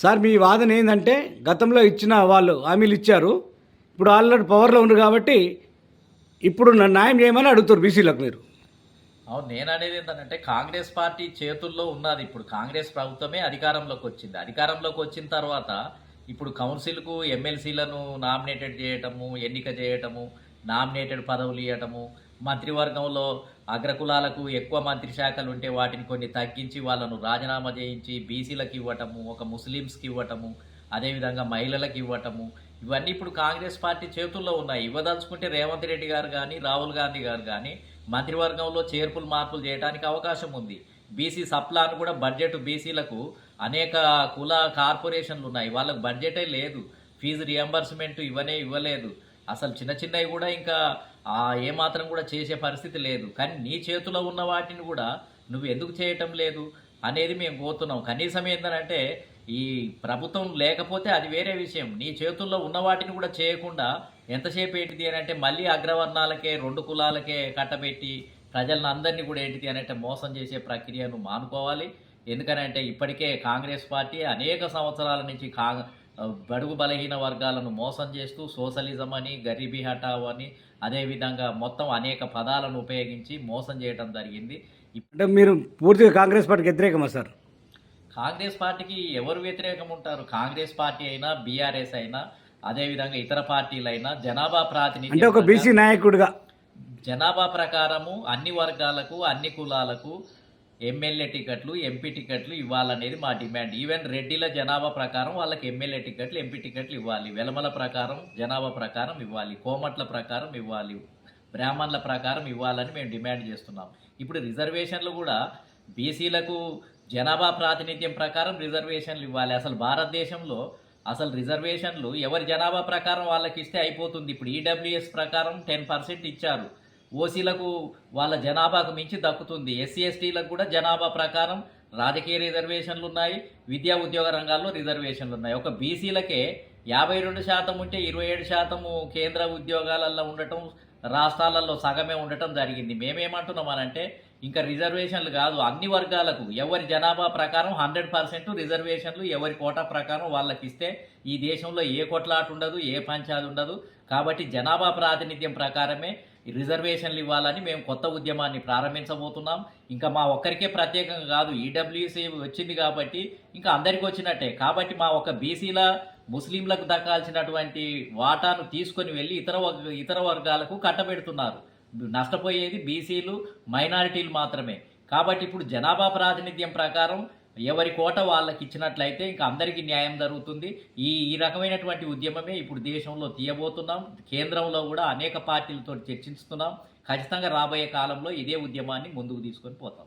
Sir మీ వాదన ఏంటంటే గతంలో ఇచ్చిన వాళ్ళు హామీలు ఇచ్చారు. ఇప్పుడు ఆల్రెడీ పవర్లో ఉన్నారు కాబట్టి ఇప్పుడు న్యాయం చేయమని అడుగుతారు బీసీలకు మీరు. అవును నేను అనేది ఏంటంటే కాంగ్రెస్ పార్టీ చేతుల్లో ఉన్నది. ఇప్పుడు కాంగ్రెస్ ప్రభుత్వమే అధికారంలోకి వచ్చింది. అధికారంలోకి వచ్చిన తర్వాత ఇప్పుడు కౌన్సిల్కు ఎమ్మెల్సీలను నామినేటెడ్ చేయటము ఎన్నిక చేయటము నామినేటెడ్ పదవులు ఇవ్వటము మంత్రివర్గంలో అగ్రకులాలకు ఎక్కువ మంత్రి శాఖలు ఉంటే వాటిని కొన్ని తగ్గించి వాళ్ళను రాజీనామా చేయించి బీసీలకు ఇవ్వటము ఒక ముస్లిమ్స్కి ఇవ్వటము అదేవిధంగా మహిళలకు ఇవ్వటము. ఇవన్నీ ఇప్పుడు కాంగ్రెస్ పార్టీ చేతుల్లో ఉన్నాయి. ఇవ్వదలుచుకుంటే రేవంత్ రెడ్డి గారు కానీ రాహుల్ గాంధీ గారు కానీ మంత్రివర్గంలో చేర్పులు మార్పులు చేయడానికి అవకాశం ఉంది. బీసీ సప్లాను కూడా బడ్జెట్ బీసీలకు అనేక కుల కార్పొరేషన్లు ఉన్నాయి. వాళ్ళకు బడ్జెటే లేదు. ఫీజు రియంబర్స్మెంట్ ఇవ్వనే ఇవ్వలేదు. అసలు చిన్న చిన్నవి కూడా ఇంకా ఏమాత్రం కూడా చేసే పరిస్థితి లేదు. కానీ నీ చేతిలో ఉన్న వాటిని కూడా నువ్వు ఎందుకు చేయటం లేదు అనేది మేము పోతున్నాం కనీసం ఏంటంటే ఈ ప్రభుత్వం లేకపోతే అది వేరే విషయం. నీ చేతుల్లో ఉన్న వాటిని కూడా చేయకుండా ఎంతసేపు ఏంటిది అని అంటే మళ్ళీ అగ్రవర్ణాలకే రెండు కులాలకే కట్టబెట్టి ప్రజలను అందరినీ కూడా ఏంటిది అని అంటే మోసం చేసే ప్రక్రియను మానుకోవాలి. ఎందుకనంటే ఇప్పటికే కాంగ్రెస్ పార్టీ అనేక సంవత్సరాల నుంచి కా బడుగు బలహీన వర్గాలను మోసం చేస్తూ సోషలిజం అని గరీబీ హఠావ్ అని అదేవిధంగా మొత్తం అనేక పదాలను ఉపయోగించి మోసం చేయడం జరిగింది. అంటే మీరు పూర్తిగా కాంగ్రెస్ పార్టీకి వ్యతిరేకమా సార్? కాంగ్రెస్ పార్టీకి ఎవరు వ్యతిరేకం ఉంటారు? కాంగ్రెస్ పార్టీ అయినా బీఆర్ఎస్ అయినా అదేవిధంగా ఇతర పార్టీలైనా జనాభా అంటే ప్రాతినిధ్యం ఒక బీసీ నాయకుడిగా. జనాభా ప్రకారము అన్ని వర్గాలకు అన్ని కులాలకు ఎమ్మెల్యే టికెట్లు ఎంపీ టికెట్లు ఇవ్వాలనేది మా డిమాండ్. ఈవెన్ రెడ్డిల జనాభా ప్రకారం వాళ్ళకి ఎమ్మెల్యే టికెట్లు ఎంపీ టికెట్లు ఇవ్వాలి. వెలమల ప్రకారం జనాభా ప్రకారం ఇవ్వాలి. కోమట్ల ప్రకారం ఇవ్వాలి. బ్రాహ్మణుల ప్రకారం ఇవ్వాలని మేము డిమాండ్ చేస్తున్నాం. ఇప్పుడు రిజర్వేషన్లు కూడా బీసీలకు జనాభా ప్రాతినిధ్యం ప్రకారం రిజర్వేషన్లు ఇవ్వాలి. అసలు భారతదేశంలో అసలు రిజర్వేషన్లు ఎవరి జనాభా ప్రకారం వాళ్ళకి ఇస్తే అయిపోతుంది. ఇప్పుడు ఈడబ్ల్యూఎస్ ప్రకారం టెన్ పర్సెంట్ ఇచ్చారు. ఓసీలకు వాళ్ళ జనాభాకు మించి దక్కుతుంది. ఎస్సీ ఎస్టీలకు కూడా జనాభా ప్రకారం రాజకీయ రిజర్వేషన్లు ఉన్నాయి. విద్యా ఉద్యోగ రంగాల్లో రిజర్వేషన్లు ఉన్నాయి. ఒక బీసీలకే యాభై రెండు శాతం ఉంటే ఇరవై ఏడు శాతము కేంద్ర ఉద్యోగాలలో ఉండటం రాష్ట్రాలలో సగమే ఉండటం జరిగింది. మేమేమంటున్నామనంటే ఇంకా రిజర్వేషన్లు కాదు. అన్ని వర్గాలకు ఎవరి జనాభా ప్రకారం హండ్రెడ్ పర్సెంట్ రిజర్వేషన్లు ఎవరి కోటా ప్రకారం వాళ్ళకి ఇస్తే ఈ దేశంలో ఏ కొట్లాట ఉండదు ఏ పంచాది ఉండదు. కాబట్టి జనాభా ప్రాతినిధ్యం ప్రకారమే ఈ రిజర్వేషన్లు ఇవ్వాలని మేము కొత్త ఉద్యమాన్ని ప్రారంభించబోతున్నాం. ఇంకా మా ఒక్కరికే ప్రత్యేకంగా కాదు ఈడబ్ల్యూసీ వచ్చింది కాబట్టి ఇంకా అందరికీ వచ్చినట్టే. కాబట్టి మా ఒక బీసీల ముస్లింలకు దక్కాల్సినటువంటి వాటాను తీసుకొని వెళ్ళి ఇతర వర్గ- ఇతర వర్గాలకు కట్టబెడుతున్నారు. నష్టపోయేది బీసీలు మైనారిటీలు మాత్రమే. కాబట్టి ఇప్పుడు జనాభా ప్రాతినిధ్యం ప్రకారం ఎవరి కోట వాళ్ళకి ఇచ్చినట్లయితే ఇంకా అందరికీ న్యాయం జరుగుతుంది. ఈ ఈ రకమైనటువంటి ఉద్యమమే ఇప్పుడు దేశంలో తీయబోతున్నాం. కేంద్రంలో కూడా అనేక పార్టీలతో చర్చిస్తున్నాం ఖచ్చితంగా రాబోయే కాలంలో ఇదే ఉద్యమాన్ని ముందుకు తీసుకొని పోతాం.